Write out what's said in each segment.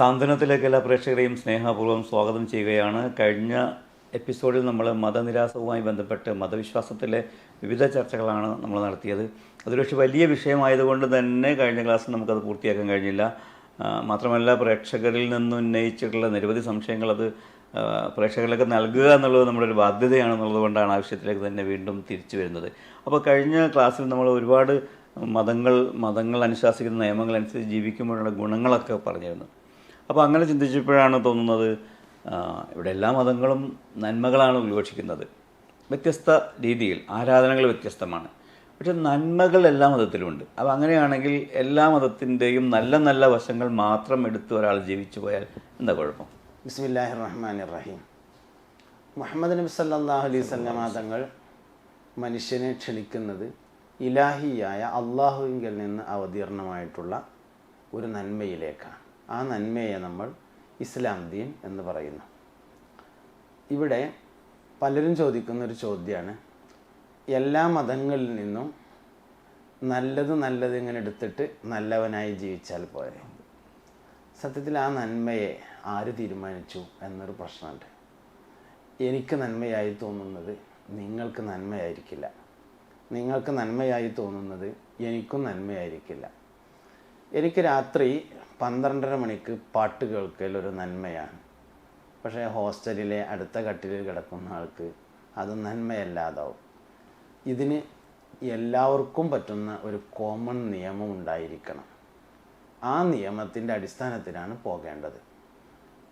സാന്ത്വനത്തിലേക്ക് എല്ലാ പ്രേക്ഷകരെയും സ്നേഹപൂർവം സ്വാഗതം ചെയ്യുകയാണ്. കഴിഞ്ഞ എപ്പിസോഡിൽ നമ്മൾ മതനിരാസവുമായി ബന്ധപ്പെട്ട് മതവിശ്വാസത്തിലെ വിവിധ ചർച്ചകളാണ് നമ്മൾ നടത്തിയത്. അതൊരുപക്ഷെ വലിയ വിഷയമായതുകൊണ്ട് തന്നെ കഴിഞ്ഞ ക്ലാസ്സിൽ നമുക്കത് പൂർത്തിയാക്കാൻ കഴിഞ്ഞില്ല. മാത്രമല്ല പ്രേക്ഷകരിൽ നിന്നും ഉന്നയിച്ചിട്ടുള്ള നിരവധി സംശയങ്ങൾ അത് പ്രേക്ഷകരിലേക്ക് നൽകുക എന്നുള്ളത് നമ്മുടെ ഒരു ബാധ്യതയാണെന്നുള്ളത് കൊണ്ടാണ് ആവശ്യത്തിലേക്ക് തന്നെ വീണ്ടും തിരിച്ചു വരുന്നത്. അപ്പോൾ കഴിഞ്ഞ ക്ലാസ്സിൽ നമ്മൾ ഒരുപാട് മതങ്ങൾ മതങ്ങൾ അനുശാസിക്കുന്ന നിയമങ്ങൾ അനുസരിച്ച് ജീവിക്കുമ്പോഴുള്ള ഗുണങ്ങളൊക്കെ പറഞ്ഞിരുന്നു. അപ്പോൾ അങ്ങനെ ചിന്തിച്ചപ്പോഴാണ് തോന്നുന്നത് ഇവിടെ എല്ലാ മതങ്ങളും നന്മകളാണ് ഉദ്ഘോഷിക്കുന്നത് വ്യത്യസ്ത രീതിയിൽ ആരാധനകൾ വ്യത്യസ്തമാണ്. പക്ഷെ നന്മകൾ എല്ലാ മതത്തിലുമുണ്ട് അപ്പോൾ അങ്ങനെയാണെങ്കിൽ എല്ലാ മതത്തിന്റെയും നല്ല നല്ല വശങ്ങൾ മാത്രം എടുത്ത് ഒരാൾ ജീവിച്ചു പോയാൽ എന്താ കുഴപ്പം? ബിസ്മില്ലാഹി റഹ്മാൻ റഹീം മുഹമ്മദ് നബി സല്ലല്ലാഹു അലൈഹി വസല്ലമ തങ്ങൾ മനുഷ്യനെ ക്ഷണിക്കുന്നത് ഇലാഹിയായ അള്ളാഹുവിങ്കിൽ നിന്ന് അവതീർണമായിട്ടുള്ള ഒരു നന്മയിലേക്കാണ്. ആ നന്മയെ നമ്മൾ ഇസ്ലാം ദീൻ എന്ന് പറയുന്നു. ഇവിടെ പലരും ചോദിക്കുന്ന ഒരു ചോദ്യമാണ് എല്ലാ മതങ്ങളിൽ നിന്നും നല്ലത് നല്ലത് ഇങ്ങനെ എടുത്തിട്ട് നല്ലവനായി ജീവിച്ചാൽ പോരെ? സത്യത്തിൽ ആ നന്മയെ ആര് തീരുമാനിച്ചു എന്നൊരു പ്രശ്നമുണ്ട്. എനിക്ക് നന്മയായി തോന്നുന്നത് നിങ്ങൾക്ക് നന്മയായിരിക്കില്ല. നിങ്ങൾക്ക് നന്മയായി തോന്നുന്നത് എനിക്കും നന്മയായിരിക്കില്ല. എനിക്ക് രാത്രി പന്ത്രണ്ടര മണിക്ക് പാട്ട് കേൾക്കൽ ഒരു നന്മയാണ്. പക്ഷേ ഹോസ്റ്റലിലെ അടുത്ത കട്ടിലിൽ കിടക്കുന്ന ആൾക്ക് അത് നന്മയല്ലാതാവും. ഇതിന് എല്ലാവർക്കും പറ്റുന്ന ഒരു കോമൺ നിയമം ഉണ്ടായിരിക്കണം. ആ നിയമത്തിന്റെ അടിസ്ഥാനത്തിലാണ് പോകേണ്ടത്.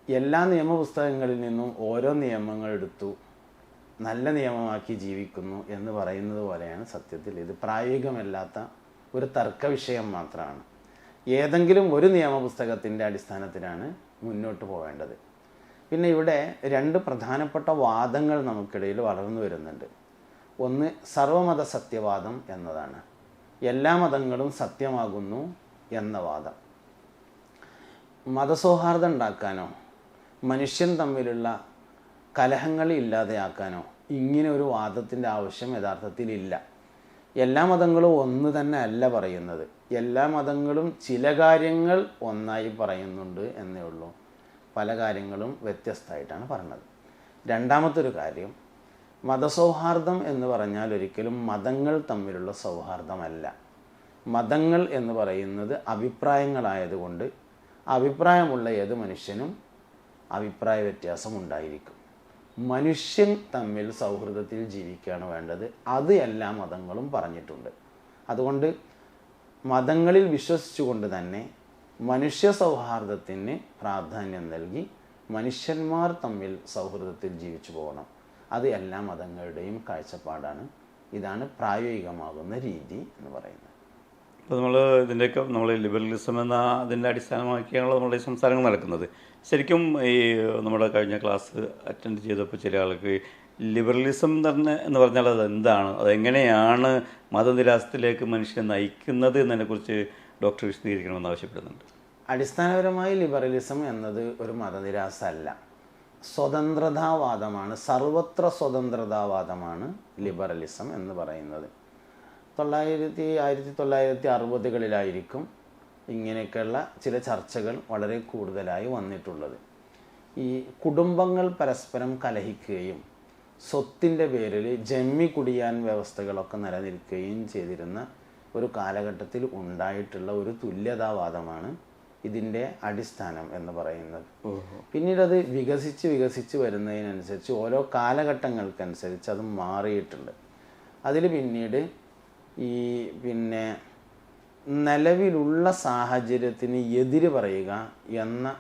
എല്ലാ നിയമപുസ്തകങ്ങളിൽ നിന്നും ഓരോ നിയമങ്ങൾ എടുത്തു നല്ല നിയമമാക്കി ജീവിക്കുന്നു എന്ന് പറയുന്നത് പോലെയാണ് സത്യത്തിൽ. ഇത് പ്രായോഗികമല്ലാത്ത ഒരു തർക്ക വിഷയം മാത്രമാണ്. ഏതെങ്കിലും ഒരു നിയമപുസ്തകത്തിന്റെ അടിസ്ഥാനത്തിലാണ് മുന്നോട്ട് പോകേണ്ടത് പിന്നെ ഇവിടെ രണ്ട് പ്രധാനപ്പെട്ട വാദങ്ങൾ നമുക്കിടയിൽ വളർന്നു വരുന്നുണ്ട്. ഒന്ന് സർവമത സത്യവാദം എന്നതാണ്. എല്ലാ മതങ്ങളും സത്യമാകുന്നു എന്ന വാദം. മതസൗഹാർദ്ദം ഉണ്ടാക്കാനോ മനുഷ്യൻ തമ്മിലുള്ള കലഹങ്ങൾ ഇല്ലാതെയാക്കാനോ ഇങ്ങനെ ഒരു വാദത്തിന്റെ ആവശ്യം യഥാർത്ഥത്തിൽ ഇല്ല. എല്ലാ മതങ്ങളും ഒന്ന് തന്നെ അല്ല പറയുന്നത്. എല്ലാ മതങ്ങളും ചില കാര്യങ്ങൾ ഒന്നായി പറയുന്നുണ്ട് എന്നേ ഉള്ളൂ. പല കാര്യങ്ങളും വ്യത്യസ്തമായിട്ടാണ് പറഞ്ഞത് രണ്ടാമത്തൊരു കാര്യം മതസൗഹാർദ്ദം എന്ന് പറഞ്ഞാൽ ഒരിക്കലും മതങ്ങൾ തമ്മിലുള്ള സൗഹാർദ്ദമല്ല. മതങ്ങൾ എന്ന് പറയുന്നത് അഭിപ്രായങ്ങളായതുകൊണ്ട് അഭിപ്രായമുള്ള ഏത് മനുഷ്യനും അഭിപ്രായ വ്യത്യാസം ഉണ്ടായിരിക്കും. മനുഷ്യൻ തമ്മിൽ സൗഹൃദത്തിൽ ജീവിക്കുകയാണ് വേണ്ടത്. അത് എല്ലാ മതങ്ങളും പറഞ്ഞിട്ടുണ്ട്. അതുകൊണ്ട് മതങ്ങളിൽ വിശ്വസിച്ചുകൊണ്ട് തന്നെ മനുഷ്യ സൗഹാർദ്ദത്തിന് പ്രാധാന്യം നൽകി മനുഷ്യന്മാർ തമ്മിൽ സൗഹൃദത്തിൽ ജീവിച്ചു പോകണം. അത് എല്ലാ മതങ്ങളുടെയും കാഴ്ചപ്പാടാണ്. ഇതാണ് പ്രായോഗികമാകുന്ന രീതി എന്ന് പറയുന്നത്. അപ്പോൾ നമ്മൾ ഇതിന്റെയൊക്കെ നമ്മൾ ലിബറലിസം എന്ന അതിന്റെ അടിസ്ഥാനമാക്കിയാണല്ലോ നമ്മുടെ സംസാരങ്ങൾ നടക്കുന്നത്. ശരിക്കും ഈ നമ്മുടെ കഴിഞ്ഞ ക്ലാസ് അറ്റൻഡ് ചെയ്തപ്പോൾ ചില ആൾക്ക് ലിബറലിസം തന്നെ എന്ന് പറഞ്ഞാൽ അത് എന്താണ്? അതെങ്ങനെയാണ് മതനിരാസത്തിലേക്ക് മനുഷ്യനെ നയിക്കുന്നത് എന്നതിനെക്കുറിച്ച് ഡോക്ടർ വിശദീകരിക്കണമെന്ന് ആവശ്യപ്പെടുന്നുണ്ട്. അടിസ്ഥാനപരമായി ലിബറലിസം എന്നത് ഒരു മതനിരാസ അല്ല സ്വതന്ത്രതാവാദമാണ് സർവത്ര സ്വതന്ത്രതാവാദമാണ് ലിബറലിസം എന്ന് പറയുന്നത്. തൊള്ളായിരത്തി ആയിരത്തി തൊള്ളായിരത്തി അറുപതുകളിലായിരിക്കും ഇങ്ങനെയൊക്കെയുള്ള ചില ചർച്ചകൾ വളരെ കൂടുതലായി വന്നിട്ടുള്ളത്. ഈ കുടുംബങ്ങൾ പരസ്പരം കലഹിക്കുകയും സ്വത്തിന്റെ പേരിൽ ജമ്മി കുടിയാൻ വ്യവസ്ഥകളൊക്കെ നിലനിൽക്കുകയും ചെയ്തിരുന്ന ഒരു കാലഘട്ടത്തിൽ ഉണ്ടായിട്ടുള്ള ഒരു തുല്യതാവാദമാണ് ഇതിന്റെ അടിസ്ഥാനം എന്ന് പറയുന്നത്. പിന്നീട് അത് വികസിച്ച് വികസിച്ച് വരുന്നതിനനുസരിച്ച് ഓരോ കാലഘട്ടങ്ങൾക്കനുസരിച്ച് അത് മാറിയിട്ടുണ്ട്. അതിൽ പിന്നീട് ഈ പിന്നെ നിലവിലുള്ള സാഹചര്യത്തിന് എതിര് പറയുക എന്ന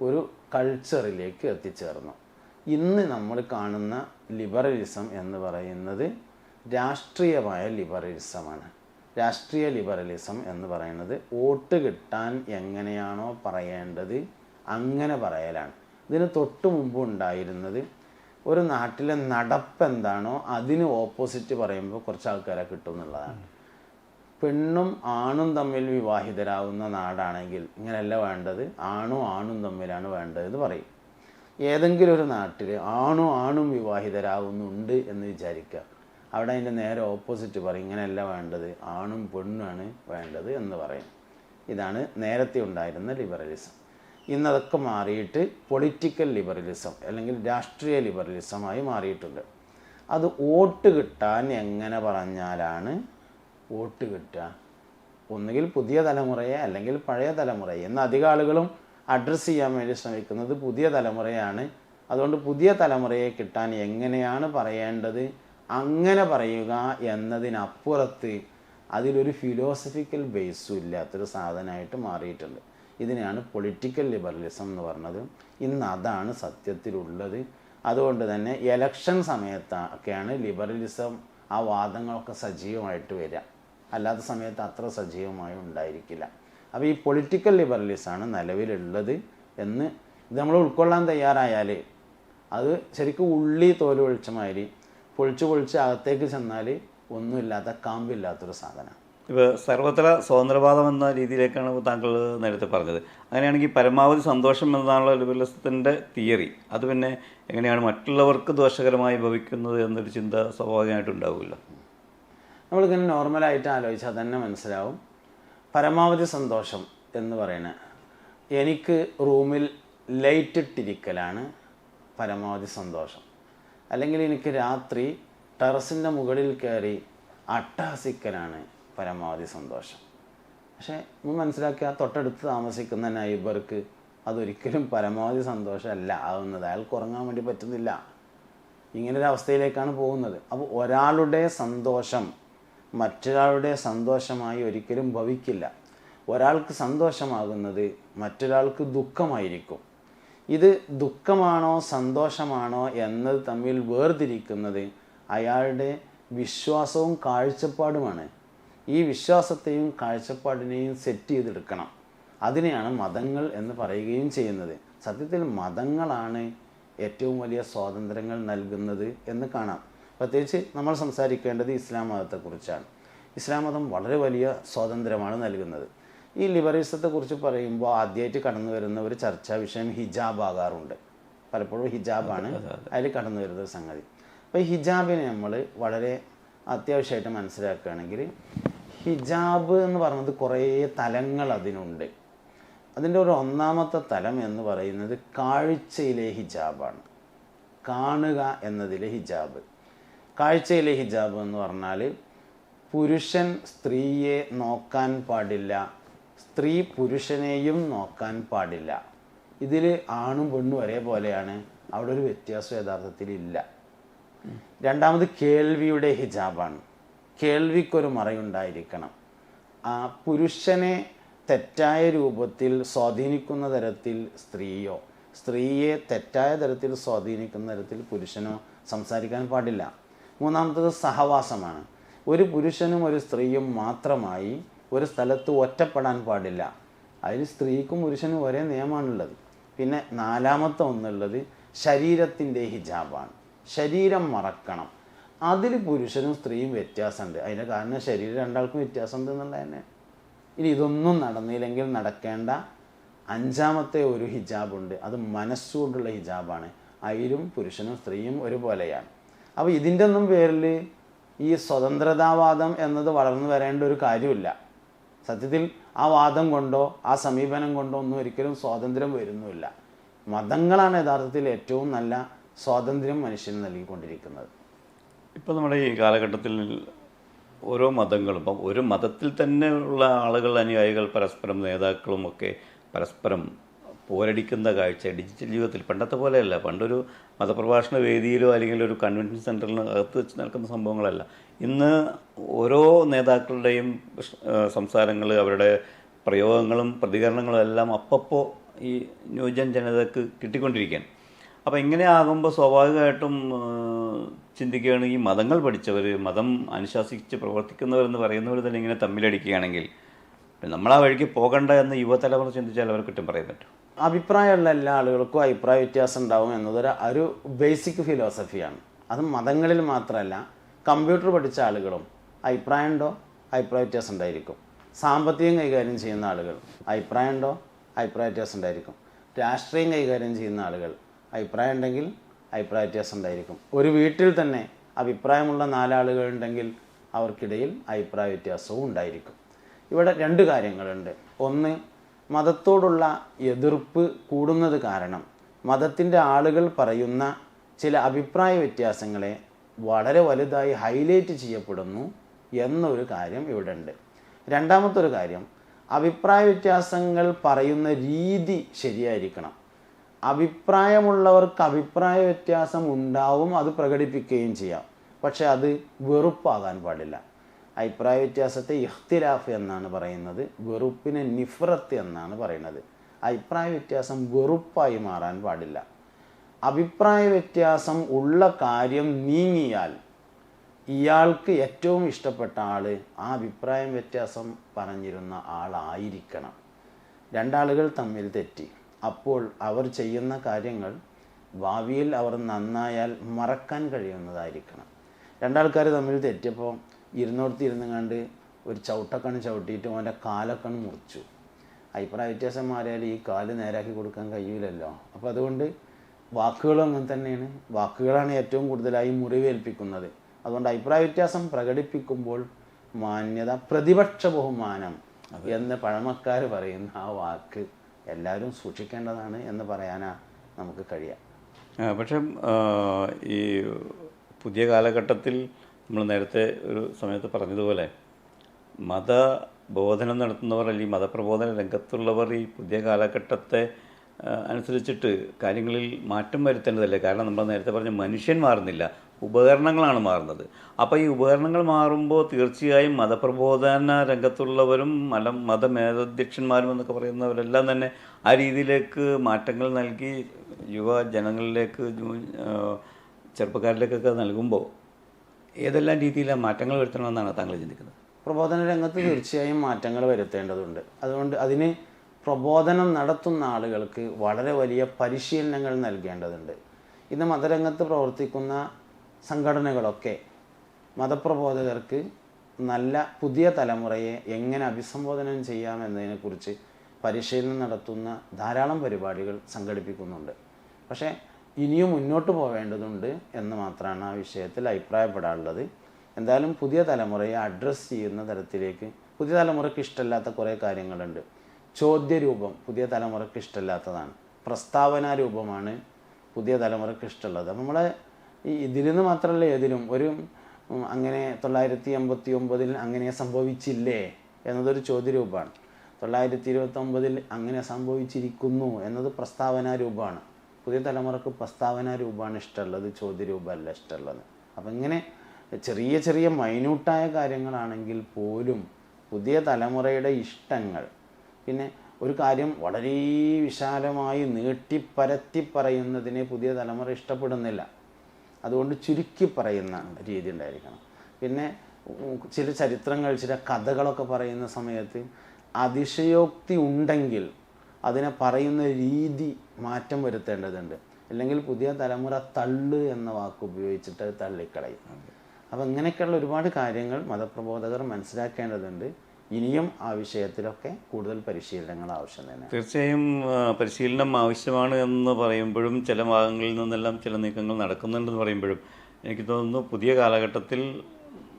ഒരു കൾച്ചറിലേക്ക് എത്തിച്ചേർന്നു. ഇന്ന് നമ്മൾ കാണുന്ന ലിബറലിസം എന്ന് പറയുന്നത് രാഷ്ട്രീയമായ ലിബറലിസമാണ് രാഷ്ട്രീയ ലിബറലിസം എന്ന് പറയുന്നത് വോട്ട് കിട്ടാൻ എങ്ങനെയാണോ പറയേണ്ടത് അങ്ങനെ പറയലാണ്. ഇതിന് തൊട്ട് മുമ്പ് ഉണ്ടായിരുന്നത് ഒരു നാട്ടിലെ നടപ്പ് എന്താണോ അതിന് ഓപ്പോസിറ്റ് പറയുമ്പോൾ കുറച്ച് ആൾക്കാരെ കിട്ടും എന്നുള്ളതാണ്. പെണ്ണും ആണും തമ്മിൽ വിവാഹിതരാകുന്ന നാടാണെങ്കിൽ ഇങ്ങനെയല്ല വേണ്ടത്. ആണും ആണും തമ്മിലാണ് വേണ്ടത് എന്ന് പറയും. ഏതെങ്കിലും ഒരു നാട്ടിൽ ആണും ആണും വിവാഹിതരാകുന്നുണ്ട് എന്ന് വിചാരിക്കുക. അവിടെ അതിന്റെ നേരെ ഓപ്പോസിറ്റ് പറയും ഇങ്ങനെയല്ല വേണ്ടത്. ആണും പെണ്ണുമാണ് വേണ്ടത് എന്ന് പറയും. ഇതാണ് നേരത്തെ ഉണ്ടായിരുന്ന ലിബറലിസം. ഇന്നതൊക്കെ മാറിയിട്ട് പൊളിറ്റിക്കൽ ലിബറലിസം അല്ലെങ്കിൽ രാഷ്ട്രീയ ലിബറലിസമായി മാറിയിട്ടുണ്ട്. അത് വോട്ട് കിട്ടാൻ എങ്ങനെ പറഞ്ഞാലാണ് വോട്ട് കിട്ടുക. ഒന്നുകിൽ പുതിയ തലമുറയെ അല്ലെങ്കിൽ പഴയ തലമുറയെ. എന്ന അധികാളുകളും അഡ്രസ്സ് ചെയ്യാൻ വേണ്ടി ശ്രമിക്കുന്നത് പുതിയ തലമുറയാണ്. അതുകൊണ്ട് പുതിയ തലമുറയെ കിട്ടാൻ എങ്ങനെയാണ് പറയേണ്ടത്? അങ്ങനെ പറയുക എന്നതിനപ്പുറത്ത് അതിലൊരു ഫിലോസഫിക്കൽ ബേസും ഇല്ലാത്തൊരു സാധനമായിട്ട് മാറിയിട്ടുണ്ട്. ഇതിനെയാണ് പൊളിറ്റിക്കൽ ലിബറലിസം എന്ന് പറഞ്ഞത്. ഇന്ന് അതാണ് സത്യത്തിലുള്ളത്. അതുകൊണ്ട് തന്നെ എലക്ഷൻ സമയത്തൊക്കെയാണ് ലിബറലിസം ആ വാദങ്ങളൊക്കെ സജീവമായിട്ട് വരിക. അല്ലാത്ത സമയത്ത് അത്ര സജീവമായി ഉണ്ടായിരിക്കില്ല. അപ്പോൾ ഈ പൊളിറ്റിക്കൽ ലിബറലിസാണ് നിലവിലുള്ളത് എന്ന് ഇത് നമ്മൾ ഉൾക്കൊള്ളാൻ തയ്യാറായാൽ അത് ശരിക്കും ഉള്ളി തോൽ പൊളിച്ചമാതിരി പൊളിച്ച് പൊളിച്ച് അകത്തേക്ക് ചെന്നാൽ ഒന്നുമില്ലാത്ത കാമ്പില്ലാത്തൊരു സാധനമാണ് ഇപ്പോൾ സർവത്ര സ്വതന്ത്രവാദം എന്ന രീതിയിലേക്കാണ് താങ്കൾ നേരത്തെ പറഞ്ഞത്. അങ്ങനെയാണെങ്കിൽ പരമാവധി സന്തോഷം എന്നതാണല്ലോ ലിബറലിസത്തിന്റെ തിയറി അത് പിന്നെ എങ്ങനെയാണ് മറ്റുള്ളവർക്ക് ദോഷകരമായി ഭവിക്കുന്നത് എന്നൊരു ചിന്ത സ്വാഭാവികമായിട്ടുണ്ടാവില്ല നമ്മളിങ്ങനെ നോർമലായിട്ട് ആലോചിച്ചാൽ തന്നെ മനസ്സിലാവും. പരമാവധി സന്തോഷം എന്ന് പറയുന്നത് എനിക്ക് റൂമിൽ ലൈറ്റ് ഇട്ടിരിക്കലാണ് പരമാവധി സന്തോഷം. അല്ലെങ്കിൽ എനിക്ക് രാത്രി ടെറസിന്റെ മുകളിൽ കയറി അട്ടഹസിക്കലാണ് പരമാവധി സന്തോഷം. പക്ഷേ നമ്മൾ ആ തൊട്ടടുത്ത് താമസിക്കുന്ന നൈബർക്ക് അതൊരിക്കലും പരമാവധി സന്തോഷമല്ല. ആവുന്നത് അയാൾക്ക് ഉറങ്ങാൻ വേണ്ടി പറ്റുന്നില്ല. ഇങ്ങനൊരു അവസ്ഥയിലേക്കാണ് പോകുന്നത്. അപ്പോൾ ഒരാളുടെ സന്തോഷം മറ്റൊരാളുടെ സന്തോഷമായി ഒരിക്കലും ഭവിക്കില്ല. ഒരാൾക്ക് സന്തോഷമാകുന്നത് മറ്റൊരാൾക്ക് ദുഃഖമായിരിക്കും. ഇത് ദുഃഖമാണോ സന്തോഷമാണോ എന്നത് തമ്മിൽ വേർതിരിക്കുന്നത് അയാളുടെ വിശ്വാസവും കാഴ്ചപ്പാടുമാണ്. ഈ വിശ്വാസത്തെയും കാഴ്ചപ്പാടിനെയും സെറ്റ് ചെയ്തെടുക്കണം. അതിനെയാണ് മതങ്ങൾ എന്ന് പറയുകയും ചെയ്യുന്നത്. സത്യത്തിൽ മതങ്ങളാണ് ഏറ്റവും വലിയ സ്വാതന്ത്ര്യങ്ങൾ നൽകുന്നത് എന്ന് കാണാം. പ്രത്യേകിച്ച് നമ്മൾ സംസാരിക്കേണ്ടത് ഇസ്ലാം മതത്തെക്കുറിച്ചാണ്. ഇസ്ലാം മതം വളരെ വലിയ സ്വാതന്ത്ര്യമാണ് നൽകുന്നത്. ഈ ലിബറലിസത്തെക്കുറിച്ച് പറയുമ്പോൾ ആദ്യമായിട്ട് കടന്നു വരുന്ന ഒരു ചർച്ചാ വിഷയം ഹിജാബ് ആകാറുണ്ട്. പലപ്പോഴും ഹിജാബാണ് അതിൽ കടന്നു വരുന്ന സംഗതി. അപ്പോൾ ഹിജാബിനെ നമ്മൾ വളരെ അത്യാവശ്യമായിട്ട് മനസ്സിലാക്കുകയാണെങ്കിൽ ഹിജാബ് എന്ന് പറയുന്നത് കുറേ തലങ്ങൾ അതിനുണ്ട്. അതിന്റെ ഒരു ഒന്നാമത്തെ തലം എന്ന് പറയുന്നത് കാഴ്ചയിലെ ഹിജാബാണ്. കാണുക എന്നതിലെ ഹിജാബ്. കാഴ്ചയിലെ ഹിജാബ് എന്ന് പറഞ്ഞാൽ പുരുഷൻ സ്ത്രീയെ നോക്കാൻ പാടില്ല സ്ത്രീ പുരുഷനെയും നോക്കാൻ പാടില്ല. ഇതിൽ ആണും പെണ്ണും ഒരേപോലെയാണ്. അവിടെ ഒരു വ്യത്യാസം യഥാർത്ഥത്തിൽ ഇല്ല. രണ്ടാമത് കേൾവിയുടെ ഹിജാബാണ്. കേൾവിക്കൊരു മറയുണ്ടായിരിക്കണം. ആ പുരുഷനെ തെറ്റായ രൂപത്തിൽ സ്വാധീനിക്കുന്ന തരത്തിൽ സ്ത്രീയോ സ്ത്രീയെ തെറ്റായ തരത്തിൽ സ്വാധീനിക്കുന്ന തരത്തിൽ പുരുഷനോ സംസാരിക്കാൻ പാടില്ല. മൂന്നാമത്തത് സഹവാസമാണ്. ഒരു പുരുഷനും ഒരു സ്ത്രീയും മാത്രമായി ഒരു സ്ഥലത്ത് ഒറ്റപ്പെടാൻ പാടില്ല. അതിൽ സ്ത്രീക്കും പുരുഷനും ഒരേ നിയമമാണുള്ളത്. പിന്നെ നാലാമത്തെ ഒന്നുള്ളത് ശരീരത്തിന്റെ ഹിജാബാണ്. ശരീരം മറക്കണം. അതിൽ പുരുഷനും സ്ത്രീയും വ്യത്യാസമുണ്ട്. അതിന്റെ കാരണം ശരീരം രണ്ടാൾക്കും വ്യത്യാസമുണ്ട് എന്നുള്ളത് തന്നെ. ഇനി ഇതൊന്നും നടന്നില്ലെങ്കിൽ നടക്കേണ്ട അഞ്ചാമത്തെ ഒരു ഹിജാബുണ്ട്. അത് മനസ്സുകൊണ്ടുള്ള ഹിജാബാണ്. അതിലും പുരുഷനും സ്ത്രീയും ഒരുപോലെയാണ്. അപ്പോൾ ഇതിന്റെ ഒന്നും പേരിൽ ഈ സ്വതന്ത്രതാവാദം എന്നത് വളർന്നു വരേണ്ട ഒരു കാര്യമില്ല. സത്യത്തിൽ ആ വാദം കൊണ്ടോ ആ സമീപനം കൊണ്ടോ ഒന്നും ഒരിക്കലും സ്വാതന്ത്ര്യം വരുന്നുമില്ല. മതങ്ങളാണ് യഥാർത്ഥത്തിൽ ഏറ്റവും നല്ല സ്വാതന്ത്ര്യം മനുഷ്യന് നൽകിക്കൊണ്ടിരിക്കുന്നത്. ഇപ്പോൾ നമ്മുടെ ഈ കാലഘട്ടത്തിൽ ഓരോ മതങ്ങളും ഇപ്പം ഒരു മതത്തിൽ തന്നെ ഉള്ള ആളുകൾ അനുയായികൾ പരസ്പരം നേതാക്കളും ഒക്കെ പരസ്പരം പോരടിക്കുന്ന കാഴ്ച. ഡിജിറ്റൽ ജീവിതത്തിൽ പണ്ടത്തെ പോലെയല്ല. പണ്ടൊരു മതപ്രഭാഷണ വേദിയിലോ അല്ലെങ്കിൽ ഒരു കൺവെൻഷൻ സെന്ററിലോ അകത്ത് വെച്ച് നടക്കുന്ന സംഭവങ്ങളല്ല. ഇന്ന് ഓരോ നേതാക്കളുടെയും സംസാരങ്ങൾ അവരുടെ പ്രയോഗങ്ങളും പ്രതികരണങ്ങളും എല്ലാം അപ്പപ്പോൾ ഈ ന്യൂജൻ ജനതക്ക് കിട്ടിക്കൊണ്ടിരിക്കുകയാണ് അപ്പോൾ ഇങ്ങനെ ആകുമ്പോൾ സ്വാഭാവികമായിട്ടും ചിന്തിക്കുകയാണ് ഈ മതങ്ങൾ പഠിച്ചവർ മതം അനുശാസിച്ച് പ്രവർത്തിക്കുന്നവരെന്ന് പറയുന്നവർ തന്നെ ഇങ്ങനെ തമ്മിലടിക്കുകയാണെങ്കിൽ നമ്മൾ ആ വഴിക്ക് പോകണ്ട എന്ന് യുവതലമുറ ചിന്തിച്ചാൽ അവർ കുറ്റം പറയാൻ പറ്റും. അഭിപ്രായമുള്ള എല്ലാ ആളുകൾക്കും അഭിപ്രായ വ്യത്യാസം ഉണ്ടാവും എന്നതൊരു ഒരു ബേസിക് ഫിലോസഫിയാണ് അത് മതങ്ങളിൽ മാത്രമല്ല കമ്പ്യൂട്ടർ പഠിച്ച ആളുകളും അഭിപ്രായം ഉണ്ടോ? അഭിപ്രായ വ്യത്യാസം ഉണ്ടായിരിക്കും. സാമ്പത്തികം കൈകാര്യം ചെയ്യുന്ന ആളുകൾ അഭിപ്രായം ഉണ്ടോ? അഭിപ്രായ വ്യത്യാസം ഉണ്ടായിരിക്കും. രാഷ്ട്രീയം കൈകാര്യം ചെയ്യുന്ന ആളുകൾ അഭിപ്രായം ഉണ്ടെങ്കിൽ അഭിപ്രായ വ്യത്യാസം ഉണ്ടായിരിക്കും. ഒരു വീട്ടിൽ തന്നെ അഭിപ്രായമുള്ള നാലാളുകൾ ഉണ്ടെങ്കിൽ അവർക്കിടയിൽ അഭിപ്രായ വ്യത്യാസവും ഉണ്ടായിരിക്കും. ഇവിടെ രണ്ട് കാര്യങ്ങളുണ്ട്. ഒന്ന് മതത്തോടുള്ള എതിർപ്പ് കൂടുന്നത് കാരണം മതത്തിന്റെ ആളുകൾ പറയുന്ന ചില അഭിപ്രായ വ്യത്യാസങ്ങളെ വളരെ വലുതായി ഹൈലൈറ്റ് ചെയ്യപ്പെടുന്നു എന്നൊരു കാര്യം ഇവിടെ ഉണ്ട് രണ്ടാമത്തെ ഒരു കാര്യം അഭിപ്രായ വ്യത്യാസങ്ങൾ പറയുന്ന രീതി ശരിയായിരിക്കണം. അഭിപ്രായമുള്ളവർക്ക് അഭിപ്രായ വ്യത്യാസം ഉണ്ടാവും അത് പ്രകടിപ്പിക്കുകയും ചെയ്യാം. പക്ഷെ അത് വെറുപ്പാകാൻ പാടില്ല. അഭിപ്രായ വ്യത്യാസത്തെ ഇഖ്തിലാഫ് എന്നാണ് പറയുന്നത് വെറുപ്പിനെ നിഫ്രത്ത് എന്നാണ് പറയുന്നത്. അഭിപ്രായ വ്യത്യാസം വെറുപ്പായി മാറാൻ പാടില്ല. അഭിപ്രായ വ്യത്യാസം ഉള്ള കാര്യം നീങ്ങിയാൽ ഇയാൾക്ക് ഏറ്റവും ഇഷ്ടപ്പെട്ട ആൾ ആ അഭിപ്രായം വ്യത്യാസം പറഞ്ഞിരുന്ന ആളായിരിക്കണം. രണ്ടാളുകൾ തമ്മിൽ തെറ്റി. അപ്പോൾ അവർ ചെയ്യുന്ന കാര്യങ്ങൾ ഭാവിയിൽ അവർ നന്നായാൽ മറക്കാൻ കഴിയുന്നതായിരിക്കണം. രണ്ടാൾക്കാർ തമ്മിൽ തെറ്റിയപ്പോൾ ഇരുന്നോടത്ത് ഇരുന്ന് കണ്ട് ഒരു ചവിട്ടക്കണ് ചവിട്ടിയിട്ട് അവന്റെ കാലക്കണ് മുറിച്ചു. അഭിപ്രായ വ്യത്യാസം മാറിയാൽ ഈ കാൽ നേരാക്കി കൊടുക്കാൻ കഴിയില്ലല്ലോ അപ്പോൾ അതുകൊണ്ട് വാക്കുകളും അങ്ങനെ തന്നെയാണ്. വാക്കുകളാണ് ഏറ്റവും കൂടുതലായി മുറിവേൽപ്പിക്കുന്നത്. അതുകൊണ്ട് അഭിപ്രായ വ്യത്യാസം പ്രകടിപ്പിക്കുമ്പോൾ മാന്യത പ്രതിപക്ഷ ബഹുമാനം എന്ന് പഴമക്കാർ പറയുന്ന ആ വാക്ക് എല്ലാവരും സൂക്ഷിക്കേണ്ടതാണ് എന്ന് പറയാനാ നമുക്ക് കഴിയാം. പക്ഷേ ഈ പുതിയ കാലഘട്ടത്തിൽ നമ്മൾ നേരത്തെ ഒരു സമയത്ത് പറഞ്ഞതുപോലെ മതബോധനം നടത്തുന്നവർ അല്ലെങ്കിൽ മതപ്രബോധന രംഗത്തുള്ളവർ ഈ പുതിയ കാലഘട്ടത്തെ അനുസരിച്ചിട്ട് കാര്യങ്ങളിൽ മാറ്റം വരുത്തേണ്ടതല്ലേ? കാരണം നമ്മൾ നേരത്തെ പറഞ്ഞ മനുഷ്യൻ മാറുന്നില്ല ഉപകരണങ്ങളാണ് മാറുന്നത്. അപ്പോൾ ഈ ഉപകരണങ്ങൾ മാറുമ്പോൾ തീർച്ചയായും മതപ്രബോധന രംഗത്തുള്ളവരും മല മതമേധാധ്യക്ഷന്മാരും എന്നൊക്കെ പറയുന്നവരെല്ലാം തന്നെ ആ രീതിയിലേക്ക് മാറ്റങ്ങൾ നൽകി യുവജനങ്ങളിലേക്ക് ചെറുപ്പക്കാരിലേക്കൊക്കെ നൽകുമ്പോൾ ഏതെല്ലാം രീതിയിലാണ് മാറ്റങ്ങൾ വരുത്തണമെന്നാണ് താങ്കൾ ചിന്തിക്കുന്നത്? പ്രബോധന രംഗത്ത് തീർച്ചയായും മാറ്റങ്ങൾ വരുത്തേണ്ടതുണ്ട്. അതുകൊണ്ട് അതിന് പ്രബോധനം നടത്തുന്ന ആളുകൾക്ക് വളരെ വലിയ പരിശീലനങ്ങൾ നൽകേണ്ടതുണ്ട്. ഇന്ന് മതരംഗത്ത് പ്രവർത്തിക്കുന്ന സംഘടനകളൊക്കെ മതപ്രബോധകർക്ക് നല്ല പുതിയ തലമുറയെ എങ്ങനെ അഭിസംബോധനം ചെയ്യാം എന്നതിനെക്കുറിച്ച് പരിശീലനം നടത്തുന്ന ധാരാളം പരിപാടികൾ സംഘടിപ്പിക്കുന്നുണ്ട്. പക്ഷേ ഇനിയും മുന്നോട്ട് പോവേണ്ടതുണ്ട് എന്ന് മാത്രമാണ് ആ വിഷയത്തിൽ അഭിപ്രായപ്പെടാനുള്ളത്. എന്തായാലും പുതിയ തലമുറയെ അഡ്രസ്സ് ചെയ്യുന്ന തരത്തിലേക്ക് പുതിയ തലമുറയ്ക്ക് ഇഷ്ടമില്ലാത്ത കുറേ കാര്യങ്ങളുണ്ട്. ചോദ്യരൂപം പുതിയ തലമുറയ്ക്ക് ഇഷ്ടമില്ലാത്തതാണ്. പ്രസ്താവനാ രൂപമാണ് പുതിയ തലമുറയ്ക്ക് ഇഷ്ടമുള്ളത്. അപ്പം നമ്മളെ ഈ ഇതിൽ നിന്ന് മാത്രമല്ല ഏതിലും ഒരു അങ്ങനെ തൊള്ളായിരത്തി എൺപത്തി ഒമ്പതിൽ അങ്ങനെ സംഭവിച്ചില്ലേ എന്നതൊരു ചോദ്യരൂപമാണ്. തൊള്ളായിരത്തി ഇരുപത്തി ഒമ്പതിൽ അങ്ങനെ സംഭവിച്ചിരിക്കുന്നു എന്നത് പ്രസ്താവനാ രൂപമാണ്. പുതിയ തലമുറയ്ക്ക് പ്രസ്താവന രൂപമാണ് ഇഷ്ടമുള്ളത് ചോദ്യരൂപമല്ല ഇഷ്ടമുള്ളത്. അപ്പം ഇങ്ങനെ ചെറിയ ചെറിയ മൈന്യൂട്ടായ കാര്യങ്ങളാണെങ്കിൽ പോലും പുതിയ തലമുറയുടെ ഇഷ്ടങ്ങൾ പിന്നെ ഒരു കാര്യം വളരെ വിശാലമായി നീട്ടിപ്പരത്തി പറയുന്നതിനെ പുതിയ തലമുറ ഇഷ്ടപ്പെടുന്നില്ല. അതുകൊണ്ട് ചുരുക്കി പറയുന്ന രീതി ഉണ്ടായിരിക്കണം. പിന്നെ ചില ചരിത്രങ്ങൾ ചില കഥകളൊക്കെ പറയുന്ന സമയത്ത് അതിശയോക്തി ഉണ്ടെങ്കിൽ അതിനെ പറയുന്ന രീതി മാറ്റം വരുത്തേണ്ടതുണ്ട്. അല്ലെങ്കിൽ പുതിയ തലമുറ തള്ള് എന്ന വാക്ക് ഉപയോഗിച്ചിട്ട് തള്ളിക്കളയും. അപ്പം ഇങ്ങനെയൊക്കെയുള്ള ഒരുപാട് കാര്യങ്ങൾ മതപ്രബോധകർ മനസ്സിലാക്കേണ്ടതുണ്ട്. ഇനിയും ആ വിഷയത്തിലൊക്കെ കൂടുതൽ പരിശീലനങ്ങൾ ആവശ്യം തന്നെ. തീർച്ചയായും പരിശീലനം ആവശ്യമാണ് എന്ന് പറയുമ്പോഴും ചില ഭാഗങ്ങളിൽ നിന്നെല്ലാം ചില നീക്കങ്ങൾ നടക്കുന്നുണ്ടെന്ന് പറയുമ്പോഴും എനിക്ക് തോന്നുന്നു പുതിയ കാലഘട്ടത്തിൽ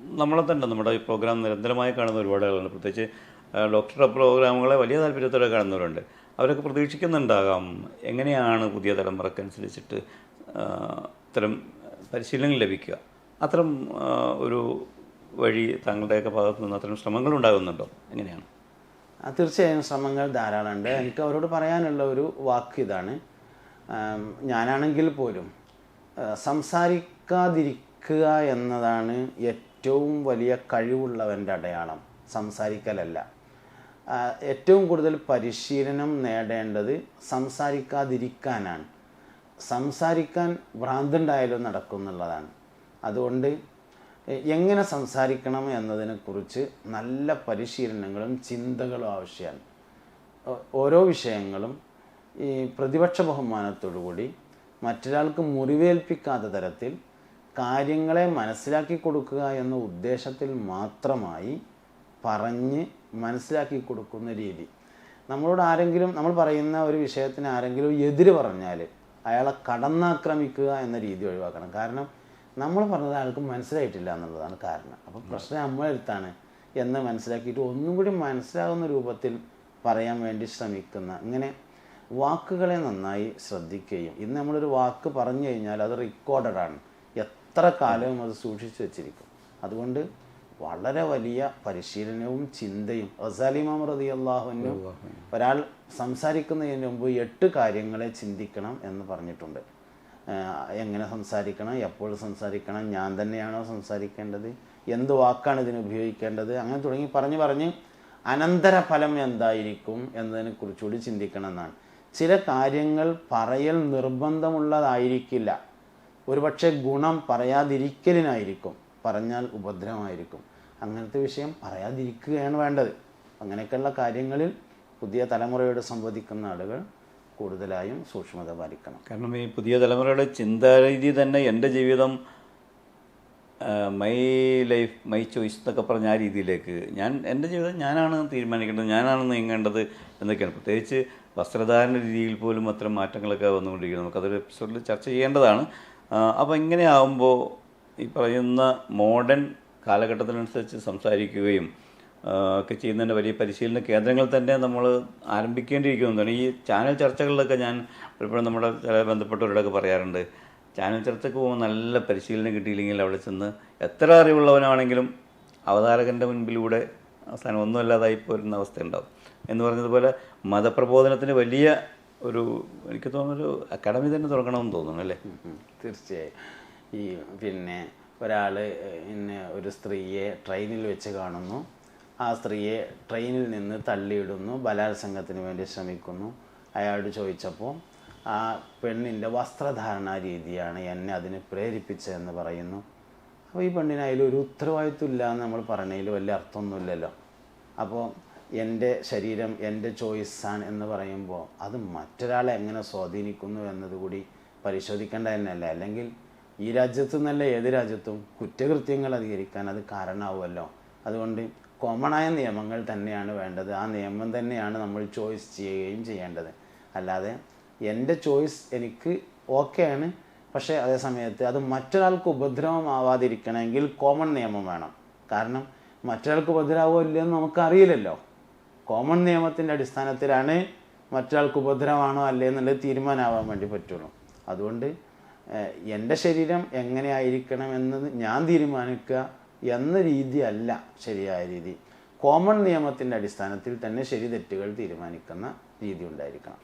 നമ്മളെ തന്നെ നമ്മുടെ ഈ പ്രോഗ്രാം നിരന്തരമായി കാണുന്ന ഒരുപാട് ആളുകളുണ്ട്. പ്രത്യേകിച്ച് ആ, ഡോക്ടറുടെ പ്രോഗ്രാമുകളെ വലിയ താല്പര്യത്തോടെ കാണുന്നവരുണ്ട്. അവരൊക്കെ പ്രതീക്ഷിക്കുന്നുണ്ടാകാം. എങ്ങനെയാണ് പുതിയ തലമുറക്കനുസരിച്ചിട്ട് ഇത്തരം പരിശീലനം ലഭിക്കുക? അത്തരം ഒരു വഴി താങ്കളുടെയൊക്കെ ഭാഗത്തു നിന്ന് അത്തരം ശ്രമങ്ങൾ ഉണ്ടാകുന്നുണ്ടോ? എങ്ങനെയാണ്? തീർച്ചയായും ശ്രമങ്ങൾ ധാരാളമുണ്ട്. എനിക്ക് അവരോട് പറയാനുള്ള ഒരു വാക്ക് ഇതാണ്. ഞാനാണെങ്കിൽ പോലും സംസാരിക്കാതിരിക്കുക എന്നതാണ് ഏറ്റവും വലിയ കഴിവുള്ളവന്റെ അടയാളം. സംസാരിക്കലല്ല. ഏറ്റവും കൂടുതൽ പരിശീലനം നേടേണ്ടത് സംസാരിക്കാതിരിക്കാനാണ്. സംസാരിക്കാൻ ഭ്രാന്തുണ്ടായാലും നടക്കുന്നുള്ളതാണ്. അതുകൊണ്ട് എങ്ങനെ സംസാരിക്കണം എന്നതിനെക്കുറിച്ച് നല്ല പരിശീലനങ്ങളും ചിന്തകളും ആവശ്യമാണ്. ഓരോ വിഷയങ്ങളും ഈ പ്രതിപക്ഷ ബഹുമാനത്തോടുകൂടി മറ്റൊരാൾക്ക് മുറിവേൽപ്പിക്കാത്ത തരത്തിൽ കാര്യങ്ങളെ മനസ്സിലാക്കി കൊടുക്കുക എന്ന ഉദ്ദേശത്തിൽ മാത്രമായി പറഞ്ഞ് മനസ്സിലാക്കി കൊടുക്കുന്ന രീതി. നമ്മളോട് ആരെങ്കിലും നമ്മൾ പറയുന്ന ഒരു വിഷയത്തിന് ആരെങ്കിലും എതിര് പറഞ്ഞാൽ അയാളെ കടന്നാക്രമിക്കുക എന്ന രീതി ഒഴിവാക്കണം. കാരണം നമ്മൾ പറഞ്ഞത് അയാൾക്ക് മനസ്സിലായിട്ടില്ല എന്നുള്ളതാണ് കാരണം. അപ്പം പ്രശ്നം നമ്മളെടുത്താണ് എന്ന് മനസ്സിലാക്കിയിട്ട് ഒന്നും കൂടി മനസ്സിലാകുന്ന രൂപത്തിൽ പറയാൻ വേണ്ടി ശ്രമിക്കുന്ന ഇങ്ങനെ വാക്കുകളെ നന്നായി ശ്രദ്ധിക്കുകയും ഇന്ന് നമ്മളൊരു വാക്ക് പറഞ്ഞു കഴിഞ്ഞാൽ അത് റെക്കോർഡഡ് ആണ്. എത്ര കാലവും അത് സൂക്ഷിച്ചു വെച്ചിരിക്കും. അതുകൊണ്ട് വളരെ വലിയ പരിശീലനവും ചിന്തയും. റസാലിമാം റതി അള്ളാഹുവിനും ഒരാൾ സംസാരിക്കുന്നതിന് മുമ്പ് എട്ട് കാര്യങ്ങളെ ചിന്തിക്കണം എന്ന് പറഞ്ഞിട്ടുണ്ട്. എങ്ങനെ സംസാരിക്കണം എപ്പോൾ സംസാരിക്കണം ഞാൻ തന്നെയാണോ സംസാരിക്കേണ്ടത് എന്ത് വാക്കാണ് ഇതിന് ഉപയോഗിക്കേണ്ടത് അങ്ങനെ തുടങ്ങി പറഞ്ഞ് പറഞ്ഞ് അനന്തരഫലം എന്തായിരിക്കും എന്നതിനെ കുറിച്ചുകൂടി ചിന്തിക്കണം എന്നാണ് ചില കാര്യങ്ങൾ പറയൽ നിർബന്ധമുള്ളതായിരിക്കില്ല. ഒരുപക്ഷെ ഗുണം പറയാതിരിക്കലിനായിരിക്കും പറഞ്ഞാൽ ഉപദ്രവമായിരിക്കും. അങ്ങനത്തെ വിഷയം പറയാതിരിക്കുകയാണ് വേണ്ടത്. അങ്ങനെയൊക്കെയുള്ള കാര്യങ്ങളിൽ പുതിയ തലമുറയോട് സംവദിക്കുന്ന ആളുകൾ കൂടുതലായും സൂക്ഷ്മത പാലിക്കണം. കാരണം ഈ പുതിയ തലമുറയുടെ ചിന്താരീതി തന്നെ എന്റെ ജീവിതം മൈ ലൈഫ് മൈ ചോയ്സ് എന്നൊക്കെ പറഞ്ഞ ആ രീതിയിലേക്ക് ഞാൻ എന്റെ ജീവിതം ഞാനാണ് തീരുമാനിക്കേണ്ടത് ഞാനാണ് നീങ്ങേണ്ടത് എന്നൊക്കെയാണ്. പ്രത്യേകിച്ച് വസ്ത്രധാരണ രീതിയിൽ പോലും അത്തരം മാറ്റങ്ങളൊക്കെ വന്നുകൊണ്ടിരിക്കുന്നത് നമുക്കതൊരു എപ്പിസോഡിൽ ചർച്ച ചെയ്യേണ്ടതാണ്. അപ്പോൾ ഇങ്ങനെയാവുമ്പോൾ ഈ പറയുന്ന മോഡേൺ കാലഘട്ടത്തിനനുസരിച്ച് സംസാരിക്കുകയും ഒക്കെ ചെയ്യുന്നതിന്റെ വലിയ പരിശീലന കേന്ദ്രങ്ങൾ തന്നെ നമ്മൾ ആരംഭിക്കേണ്ടിയിരിക്കുന്നതാണ് ഈ ചാനൽ ചർച്ചകളിലൊക്കെ ഞാൻ പലപ്പോഴും നമ്മുടെ ചില ബന്ധപ്പെട്ടവരോടൊക്കെ പറയാറുണ്ട് ചാനൽ ചർച്ചയ്ക്ക് പോകുമ്പോൾ നല്ല പരിശീലനം കിട്ടിയില്ലെങ്കിൽ അവിടെ ചെന്ന് എത്ര അറിവുള്ളവനാണെങ്കിലും അവതാരകന്റെ മുൻപിലൂടെ അവസാനം ഒന്നുമല്ലാതായി പോരുന്ന അവസ്ഥ ഉണ്ടാവും എന്ന് പറഞ്ഞതുപോലെ മതപ്രബോധനത്തിന് വലിയ ഒരു എനിക്ക് തോന്നുന്നൊരു അക്കാഡമി തന്നെ തുടങ്ങണമെന്ന് തോന്നുന്നു അല്ലേ? തീർച്ചയായും. ഈ പിന്നെ ഒരാൾ പിന്നെ ഒരു സ്ത്രീയെ ട്രെയിനിൽ വെച്ച് കാണുന്നു. ആ സ്ത്രീയെ ട്രെയിനിൽ നിന്ന് തള്ളിയിടുന്നു ബലാത്സംഗത്തിന് വേണ്ടി ശ്രമിക്കുന്നു. അയാളോട് ചോദിച്ചപ്പോൾ ആ പെണ്ണിന്റെ വസ്ത്രധാരണ രീതിയാണ് എന്നെ അതിന് പ്രേരിപ്പിച്ചതെന്ന് പറയുന്നു. അപ്പോൾ ഈ പെണ്ണിന് അതിലൊരു ഉത്തരവാദിത്വം ഇല്ല എന്ന് നമ്മൾ പറഞ്ഞതിൽ വലിയ അർത്ഥമൊന്നുമില്ലല്ലോ. അപ്പോൾ എന്റെ ശരീരം എന്റെ ചോയ്സാണ് എന്ന് പറയുമ്പോൾ അത് മറ്റൊരാളെ എങ്ങനെ സ്വാധീനിക്കുന്നു എന്നതുകൂടി പരിശോധിക്കേണ്ട തന്നെയല്ല അല്ലെങ്കിൽ ഈ രാജ്യത്തു നിന്നല്ല ഏത് രാജ്യത്തും കുറ്റകൃത്യങ്ങൾ അധികരിക്കാൻ അത് കാരണമാവുമല്ലോ. അതുകൊണ്ട് കോമണായ നിയമങ്ങൾ തന്നെയാണ് വേണ്ടത്. ആ നിയമം തന്നെയാണ് നമ്മൾ ചോയ്സ് ചെയ്യുകയും ചെയ്യേണ്ടത്. അല്ലാതെ എന്റെ ചോയ്സ് എനിക്ക് ഓക്കെയാണ്. പക്ഷേ അതേ സമയത്ത് അത് മറ്റൊരാൾക്ക് ഉപദ്രവമാവാതിരിക്കണമെങ്കിൽ കോമൺ നിയമം വേണം. കാരണം മറ്റൊരാൾക്ക് ഉപദ്രവമോ ഇല്ലയെന്ന് നമുക്കറിയില്ലല്ലോ. കോമൺ നിയമത്തിന്റെ അടിസ്ഥാനത്തിലാണ് മറ്റൊരാൾക്ക് ഉപദ്രവമാണോ അല്ലേ എന്നുള്ളത് തീരുമാനമാവാൻ വേണ്ടി പറ്റുള്ളൂ. അതുകൊണ്ട് എന്റെ ശരീരം എങ്ങനെയായിരിക്കണം എന്ന് ഞാൻ തീരുമാനിക്കുക എന്ന രീതിയല്ല ശരിയായ രീതി. കോമൺ നിയമത്തിന്റെ അടിസ്ഥാനത്തിൽ തന്നെ ശരി തെറ്റുകൾ തീരുമാനിക്കുന്ന രീതി ഉണ്ടായിരിക്കണം.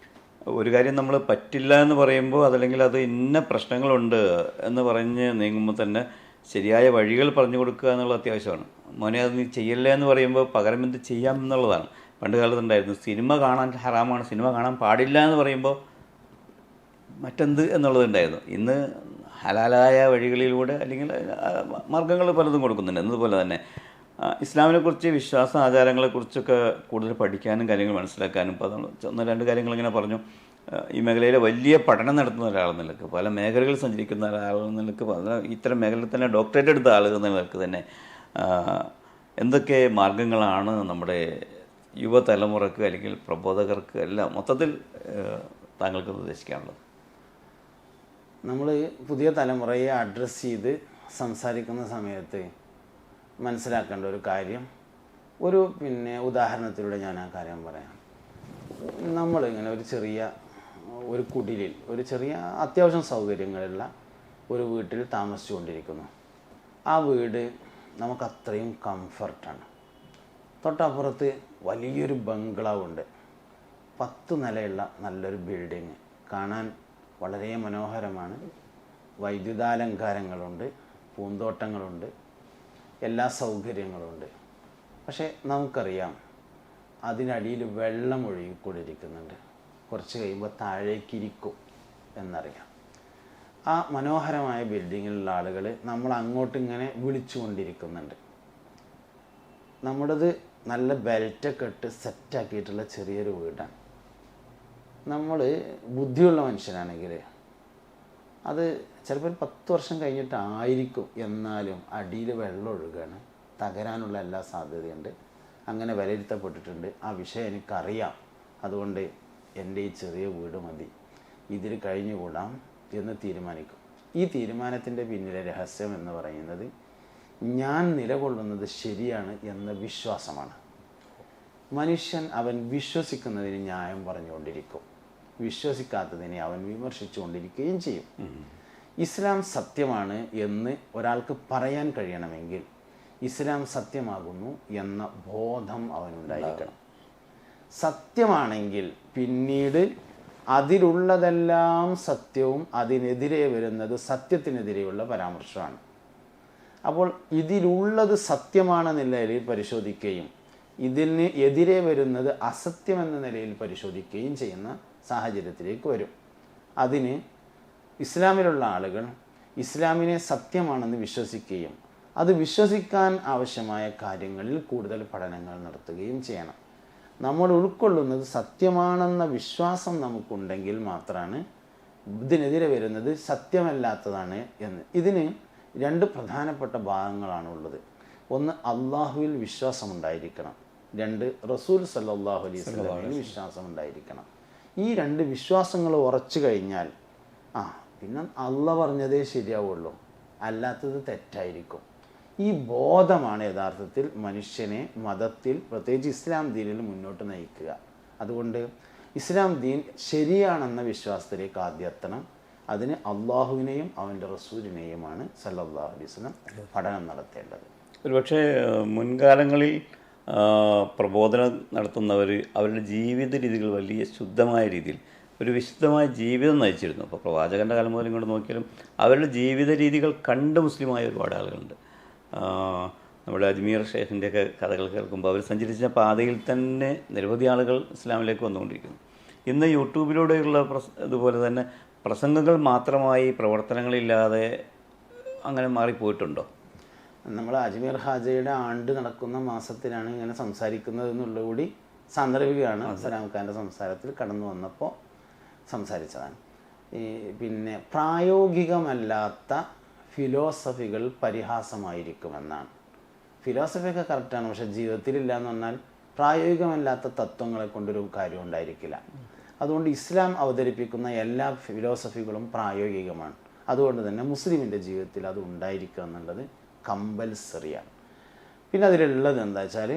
ഒരു കാര്യം നമ്മൾ പറ്റില്ല എന്ന് പറയുമ്പോൾ അതല്ലെങ്കിൽ അത് ഇന്ന പ്രശ്നങ്ങളുണ്ട് എന്ന് പറഞ്ഞ് നീങ്ങുമ്പോൾ തന്നെ ശരിയായ വഴികൾ പറഞ്ഞു കൊടുക്കുക എന്നുള്ള അത്യാവശ്യമാണ്. മോനെ അത് നീ ചെയ്യല്ലേ എന്ന് പറയുമ്പോൾ പകരം എന്ത് ചെയ്യാം എന്നുള്ളതാണ്. പണ്ട് കാലത്തുണ്ടായിരുന്നു സിനിമ കാണാൻ ഹറാമാണ് സിനിമ കാണാൻ പാടില്ല എന്ന് പറയുമ്പോൾ മറ്റെന്ത് എന്നുള്ളതുണ്ടായിരുന്നു. ഇന്ന് ഹലാലായ വഴികളിലൂടെ അല്ലെങ്കിൽ മാർഗങ്ങൾ പലതും കൊടുക്കുന്നുണ്ട്. എന്നതുപോലെ തന്നെ ഇസ്ലാമിനെക്കുറിച്ച് വിശ്വാസ ആചാരങ്ങളെക്കുറിച്ചൊക്കെ കൂടുതൽ പഠിക്കാനും കാര്യങ്ങൾ മനസ്സിലാക്കാനും ഇപ്പോൾ ഒന്ന് രണ്ട് കാര്യങ്ങൾ ഇങ്ങനെ പറഞ്ഞു. ഈ മേഖലയിലെ വലിയ പഠനം നടത്തുന്ന ഒരാളെന്ന നിലയ്ക്ക് പല മേഖലകളിൽ സഞ്ചരിക്കുന്ന ഒരാളെന്ന നിലയ്ക്ക് പല ഇത്തരം മേഖലയിൽ തന്നെ ഡോക്ടറേറ്റ് എടുത്ത ആളുകൾ നിലയ്ക്ക് തന്നെ എന്തൊക്കെ മാർഗങ്ങളാണ് നമ്മുടെ യുവതലമുറക്ക് അല്ലെങ്കിൽ പ്രബോധകർക്ക് എല്ലാം മൊത്തത്തിൽ താങ്കൾക്ക് നിർദ്ദേശിക്കാനുള്ളത്? നമ്മൾ പുതിയ തലമുറയെ അഡ്രസ്സ് ചെയ്ത് സംസാരിക്കുന്ന സമയത്ത് മനസ്സിലാക്കേണ്ട ഒരു കാര്യം ഒരു പിന്നെ ഉദാഹരണത്തിലൂടെ ഞാൻ ആ കാര്യം പറയാം. നമ്മൾ ഇങ്ങനെ ഒരു ചെറിയ ഒരു കുടിലിൽ ഒരു ചെറിയ അത്യാവശ്യം സൗകര്യങ്ങളുള്ള ഒരു വീട്ടിൽ താമസിച്ചുകൊണ്ടിരിക്കുന്നു. ആ വീട് നമുക്ക് അത്രയും കംഫർട്ടാണ് തൊട്ടപ്പുറത്ത് വലിയൊരു ബംഗ്ലാവ് ഉണ്ട് പത്ത് നിലയുള്ള നല്ലൊരു ബിൽഡിങ് കാണാൻ വളരെ മനോഹരമാണ്. വൈദ്യുതാലങ്കാരങ്ങളുണ്ട് പൂന്തോട്ടങ്ങളുണ്ട് എല്ലാ സൗകര്യങ്ങളുണ്ട്. പക്ഷേ നമുക്കറിയാം അതിനടിയിൽ വെള്ളം ഒഴുകിക്കൊണ്ടിരിക്കുന്നുണ്ട്. കുറച്ച് കഴിയുമ്പോൾ താഴേക്കിരിക്കും എന്നറിയാം. ആ മനോഹരമായ ബിൽഡിങ്ങിലുള്ള ആളുകൾ നമ്മൾ അങ്ങോട്ട് ഇങ്ങനെ വിളിച്ചുകൊണ്ടിരിക്കുന്നുണ്ട്. നമ്മുടേത് നല്ല ബെൽറ്റൊക്കെ ഇട്ട് സെറ്റാക്കിയിട്ടുള്ള ചെറിയൊരു വീടാണ്. നമ്മൾ ബുദ്ധിയുള്ള മനുഷ്യനാണെങ്കിൽ അത് ചിലപ്പോൾ ഒരു പത്ത് വർഷം കഴിഞ്ഞിട്ടായിരിക്കും എന്നാലും അടിയിൽ വെള്ളം ഒഴുകാണ്. തകരാനുള്ള എല്ലാ സാധ്യതയുണ്ട്. അങ്ങനെ വിലയിരുത്തപ്പെട്ടിട്ടുണ്ട്. ആ വിഷയം എനിക്കറിയാം. അതുകൊണ്ട് എന്റെ ഈ ചെറിയ വീട് മതി. ഇതിൽ കഴിഞ്ഞുകൂടാം എന്ന് തീരുമാനിക്കും. ഈ തീരുമാനത്തിന്റെ പിന്നിലെ രഹസ്യം എന്ന് പറയുന്നത് ഞാൻ നിലകൊള്ളുന്നത് ശരിയാണ് എന്ന വിശ്വാസമാണ്. മനുഷ്യൻ അവൻ വിശ്വസിക്കുന്നതിന് ന്യായം പറഞ്ഞുകൊണ്ടിരിക്കും. വിശ്വസിക്കാത്തതിനെ അവൻ വിമർശിച്ചുകൊണ്ടിരിക്കുകയും ചെയ്യും. ഇസ്ലാം സത്യമാണ് എന്ന് ഒരാൾക്ക് പറയാൻ കഴിയണമെങ്കിൽ ഇസ്ലാം സത്യമാകുന്നു എന്ന ബോധം അവനുണ്ടായിരിക്കണം. സത്യമാണെങ്കിൽ പിന്നീട് അതിലുള്ളതെല്ലാം സത്യവും അതിനെതിരെ വരുന്നത് സത്യത്തിനെതിരെയുള്ള പരാമർശമാണ്. അപ്പോൾ ഇതിലുള്ളത് സത്യമാണെന്ന നിലയിൽ പരിശോധിക്കുകയും ഇതിന് എതിരെ വരുന്നത് അസത്യമെന്ന നിലയിൽ പരിശോധിക്കുകയും ചെയ്യുന്ന സാഹചര്യത്തിലേക്ക് വരും. അതിന് ഇസ്ലാമിലുള്ള ആളുകൾ ഇസ്ലാമിനെ സത്യമാണെന്ന് വിശ്വസിക്കുകയും അത് വിശ്വസിക്കാൻ ആവശ്യമായ കാര്യങ്ങളിൽ കൂടുതൽ പഠനങ്ങൾ നടത്തുകയും ചെയ്യണം. നമ്മൾ ഉൾക്കൊള്ളുന്നത് സത്യമാണെന്ന വിശ്വാസം നമുക്കുണ്ടെങ്കിൽ മാത്രമാണ് ഇതിനെതിരെ വരുന്നത് സത്യമല്ലാത്തതാണ് എന്ന്. ഇതിന് രണ്ട് പ്രധാനപ്പെട്ട ഭാഗങ്ങളാണ് ഉള്ളത്. ഒന്ന് അള്ളാഹുവിൽ വിശ്വാസമുണ്ടായിരിക്കണം. രണ്ട് റസൂൽ സല്ലാഹു അലൈഹി സ്വലാമിൽ വിശ്വാസം ഉണ്ടായിരിക്കണം ഈ രണ്ട് വിശ്വാസങ്ങൾ ഉറച്ചു കഴിഞ്ഞാൽ ആ പിന്നെ അള്ള പറഞ്ഞതേ ശരിയാവുള്ളൂ. അല്ലാത്തത് തെറ്റായിരിക്കും. ഈ ബോധമാണ് യഥാർത്ഥത്തിൽ മനുഷ്യനെ മതത്തിൽ പ്രത്യേകിച്ച് ഇസ്ലാം ദീനിൽ മുന്നോട്ട് നയിക്കുക. അതുകൊണ്ട് ഇസ്ലാം ദീൻ ശരിയാണെന്ന വിശ്വാസത്തിലേക്ക് ആദ്യം എത്തണം. അതിന് അള്ളാഹുവിനെയും അവന്റെ റസൂലിനെയുമാണ് സല്ലല്ലാഹു അലൈഹി വസല്ലം പഠനം നടത്തേണ്ടത്. ഒരുപക്ഷെ മുൻകാലങ്ങളിൽ പ്രബോധനം നടത്തുന്നവർ അവരുടെ ജീവിത രീതികൾ വലിയ ശുദ്ധമായ രീതിയിൽ ഒരു വിശുദ്ധമായ ജീവിതം നയിച്ചിരുന്നു. അപ്പോൾ പ്രവാചകന്റെ കാലം മുതൽ ഇങ്ങോട്ട് നോക്കിയാലും അവരുടെ ജീവിത രീതികൾ കണ്ട് മുസ്ലിമായ ഒരുപാട് ആളുകളുണ്ട്. നമ്മുടെ അജ്മീർ ഷേഖിന്റെയൊക്കെ കഥകൾ കേൾക്കുമ്പോൾ അവർ സഞ്ചരിച്ച പാതയിൽ തന്നെ നിരവധി ആളുകൾ ഇസ്ലാമിലേക്ക് വന്നുകൊണ്ടിരിക്കുന്നു. ഇന്ന് യൂട്യൂബിലൂടെയുള്ള പ്രസ ഇതുപോലെ തന്നെ പ്രസംഗങ്ങൾ മാത്രമായി പ്രവർത്തനങ്ങളില്ലാതെ അങ്ങനെ മാറിപ്പോയിട്ടുണ്ടോ? നമ്മൾ അജ്മീർ ഹാജയുടെ ആണ്ട് നടക്കുന്ന മാസത്തിലാണ് ഇങ്ങനെ സംസാരിക്കുന്നത് എന്നുള്ളത് കൂടി സാന്ദർഭികമാണ് സലാം ഖാന്റെ സംസാരത്തിൽ കടന്നു വന്നപ്പോൾ സംസാരിച്ചതാണ്. ഈ പിന്നെ പ്രായോഗികമല്ലാത്ത ഫിലോസഫികൾ പരിഹാസമായിരിക്കുമെന്നാണ്. ഫിലോസഫിയൊക്കെ കറക്റ്റാണ് പക്ഷെ ജീവിതത്തിലില്ല എന്ന് പറഞ്ഞാൽ പ്രായോഗികമല്ലാത്ത തത്വങ്ങളെ കൊണ്ടൊരു കാര്യം ഉണ്ടായിരിക്കില്ല. അതുകൊണ്ട് ഇസ്ലാം അവതരിപ്പിക്കുന്ന എല്ലാ ഫിലോസഫികളും പ്രായോഗികമാണ്. അതുകൊണ്ട് തന്നെ മുസ്ലിമിന്റെ ജീവിതത്തിൽ അത് ഉണ്ടായിരിക്കുക എന്നുള്ളത് കമ്പൽസറിയാണ്. പിന്നെ അതിലുള്ളത് എന്താ വെച്ചാൽ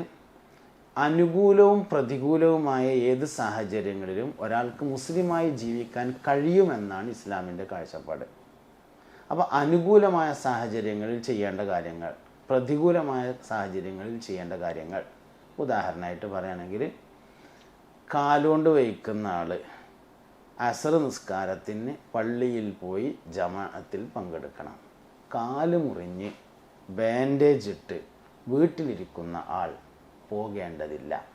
അനുകൂലവും പ്രതികൂലവുമായ ഏത് സാഹചര്യങ്ങളിലും ഒരാൾക്ക് മുസ്ലിമായി ജീവിക്കാൻ കഴിയുമെന്നാണ് ഇസ്ലാമിന്റെ കാഴ്ചപ്പാട്. അപ്പോൾ അനുകൂലമായ സാഹചര്യങ്ങളിൽ ചെയ്യേണ്ട കാര്യങ്ങൾ പ്രതികൂലമായ സാഹചര്യങ്ങളിൽ ചെയ്യേണ്ട കാര്യങ്ങൾ. ഉദാഹരണമായിട്ട് പറയുകയാണെങ്കിൽ കാലുകൊണ്ട് വയ്ക്കുന്ന ആൾ അസർ നിസ്കാരത്തിന് പള്ളിയിൽ പോയി ജമാഅത്തിൽ പങ്കെടുക്കണം. കാൽ മുറിഞ്ഞ് ബാൻഡേജ് ഇട്ട് വീട്ടിലിരിക്കുന്ന ആൾ പോകേണ്ടതില്ല.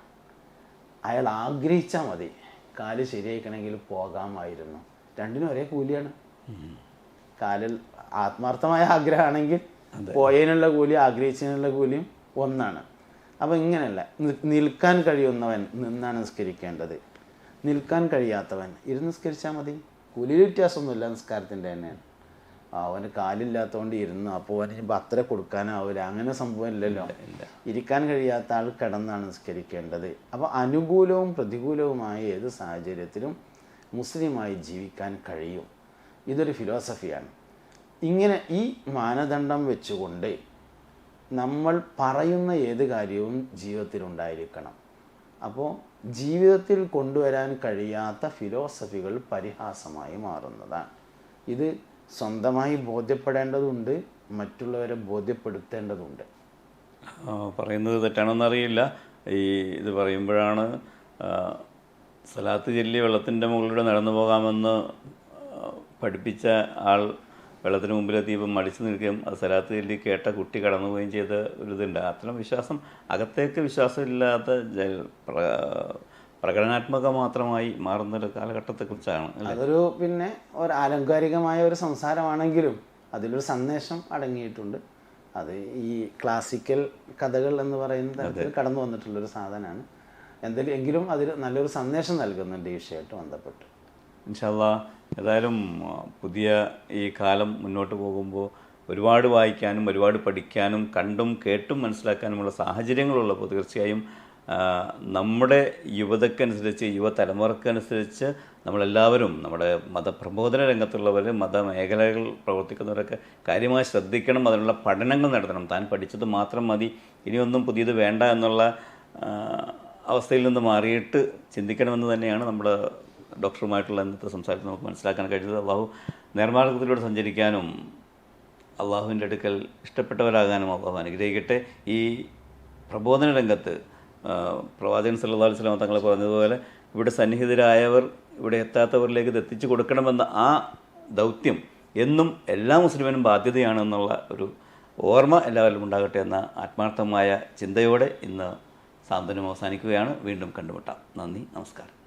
അയാൾ ആഗ്രഹിച്ചാൽ മതി. കാൽ ശരിയാക്കണമെങ്കിൽ പോകാമായിരുന്നു. രണ്ടിനും ഒരേ കൂലിയാണ്. കാലിൽ ആത്മാർത്ഥമായ ആഗ്രഹമാണെങ്കിൽ പോയതിനുള്ള കൂലി ആഗ്രഹിച്ചതിനുള്ള കൂലിയും ഒന്നാണ്. അപ്പോൾ ഇങ്ങനെയല്ല നിൽക്കാൻ കഴിയുന്നവൻ നിന്നാണ് നിസ്കരിക്കേണ്ടത്. നിൽക്കാൻ കഴിയാത്തവൻ ഇരുന്ന് നിസ്കരിച്ചാൽ മതി. കൂലിയിൽ വ്യത്യാസമൊന്നുമില്ല നിസ്കാരത്തിന്റെ തന്നെയാണ്. അവന് കാലില്ലാത്തതുകൊണ്ട് ഇരുന്നു അപ്പോൾ അവന് ഇപ്പം അത്ര കൊടുക്കാനാവില്ല അങ്ങനെ സംഭവം ഇല്ലല്ലോ ഇരിക്കാൻ കഴിയാത്ത ആൾ കിടന്നാണ് നിസ്കരിക്കേണ്ടത്. അപ്പോൾ അനുകൂലവും പ്രതികൂലവുമായ ഏത് സാഹചര്യത്തിലും മുസ്ലിമായി ജീവിക്കാൻ കഴിയും. ഇതൊരു ഫിലോസഫിയാണ്. ഇങ്ങനെ ഈ മാനദണ്ഡം വെച്ചുകൊണ്ട് നമ്മൾ പറയുന്ന ഏത് കാര്യവും ജീവിതത്തിൽ ഉണ്ടായിരിക്കണം അപ്പോൾ ജീവിതത്തിൽ കൊണ്ടുവരാൻ കഴിയാത്ത ഫിലോസഫികൾ പരിഹാസമായി മാറുന്നതാണ്. ഇത് സ്വന്തമായി ബോധ്യപ്പെടേണ്ടതുണ്ട് മറ്റുള്ളവരെ ബോധ്യപ്പെടുത്തേണ്ടതുണ്ട്. പറയുന്നത് തെറ്റാണെന്നറിയില്ല. ഈ ഇത് പറയുമ്പോഴാണ് സലാത്ത് ചെല്ലി വെള്ളത്തിന്റെ മുകളിലൂടെ നടന്നു പോകാമെന്ന് പഠിപ്പിച്ച ആൾ വെള്ളത്തിന് മുമ്പിലെത്തിയപ്പോൾ മടിച്ചു നിൽക്കുകയും അത് സലാത്ത് ചെല്ലി കേട്ട കുട്ടി കടന്നു പോവുകയും ചെയ്ത ഒരു ഇതുണ്ട്. അത്തരം വിശ്വാസം അകത്തേക്ക് വിശ്വാസമില്ലാത്ത പ്രകടനാത്മക മാത്രമായി മാറുന്നൊരു കാലഘട്ടത്തെക്കുറിച്ചാണ് കുറിച്ചാണ് അതൊരു പിന്നെ ഒരു ആലങ്കാരികമായ ഒരു സംസാരമാണെങ്കിലും അതിലൊരു സന്ദേശം അടങ്ങിയിട്ടുണ്ട്. അത് ഈ ക്ലാസിക്കൽ കഥകൾ എന്ന് പറയുന്ന തരത്തിൽ കടന്നു വന്നിട്ടുള്ളൊരു സാധനമാണ്. എന്തെങ്കിലും എങ്കിലും അതിൽ നല്ലൊരു സന്ദേശം നൽകുന്നുണ്ട് ഈ വിഷയമായിട്ട് ബന്ധപ്പെട്ട്. ഇൻഷാല്ല ഏതായാലും പുതിയ ഈ കാലം മുന്നോട്ട് പോകുമ്പോൾ ഒരുപാട് വായിക്കാനും ഒരുപാട് പഠിക്കാനും കണ്ടും കേട്ടും മനസ്സിലാക്കാനുമുള്ള സാഹചര്യങ്ങളുള്ളപ്പോൾ തീർച്ചയായും നമ്മുടെ യുവതക്കനുസരിച്ച് യുവതലമുറക്കനുസരിച്ച് നമ്മളെല്ലാവരും നമ്മുടെ മതപ്രബോധന രംഗത്തുള്ളവർ മതമേഖലകൾ പ്രവർത്തിക്കുന്നവരൊക്കെ കാര്യമായി ശ്രദ്ധിക്കണം അതിനുള്ള പഠനങ്ങൾ നടത്തണം. താൻ പഠിച്ചത് മാത്രം മതി ഇനിയൊന്നും പുതിയത് വേണ്ട എന്നുള്ള അവസ്ഥയിൽ നിന്ന് മാറിയിട്ട് ചിന്തിക്കണമെന്ന് തന്നെയാണ് നമ്മൾ ഡോക്ടറുമായിട്ടുള്ള ഇന്നത്തെ സംസാരത്തിൽ നമുക്ക് മനസ്സിലാക്കാൻ കഴിഞ്ഞത് അള്ളാഹു നേർമാർഗത്തിലൂടെ സഞ്ചരിക്കാനും അള്ളാഹുവിന്റെ അടുക്കൽ ഇഷ്ടപ്പെട്ടവരാകാനും അള്ളാഹു അനുഗ്രഹിക്കട്ടെ. ഈ പ്രബോധന രംഗത്ത് പ്രവാചകൻ സല്ലാ അലൈഹി വസല്ലം തങ്ങൾ പറഞ്ഞതുപോലെ ഇവിടെ സന്നിഹിതരായവർ ഇവിടെ എത്താത്തവരിലേക്ക് ഇത് എത്തിച്ചു കൊടുക്കണമെന്ന ആ ദൗത്യം എന്നും എല്ലാ മുസ്ലിമിനും ബാധ്യതയാണെന്നുള്ള ഒരു ഓർമ്മ എല്ലാവരിലും ഉണ്ടാകട്ടെ എന്ന ആത്മാർത്ഥമായ ചിന്തയോടെ ഇന്ന് സാന്ത്വനം അവസാനിക്കുകയാണ്. വീണ്ടും കണ്ടുമുട്ടാം. നന്ദി നമസ്കാരം.